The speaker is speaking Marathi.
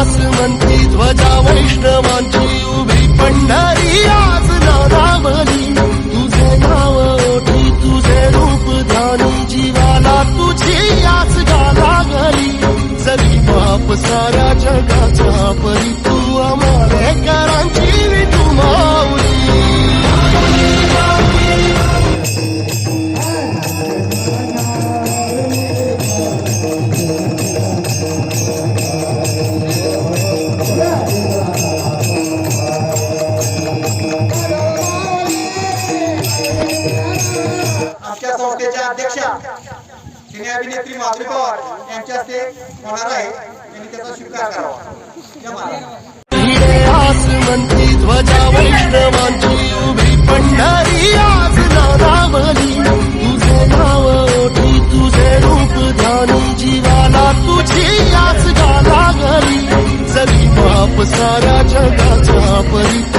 आसमंती ध्वजा वैष्णवांची उभी पंढरी. आज नादावली तुझे नाव ओठी तुझे रूप धानी जीवाला तुझी आस गाला गली जरी बाप साऱ्या जगाचा परी आमच्या संस्थेच्या अध्यक्षा सिने अभिनेत्री माधुरी पवार यांच्या हस्ते होणार आहे. त्यांनी त्याचा स्वीकार करावा. तुझे रूप धानी जीवाला तुझी याच गाला पाप सारा जगाचा परी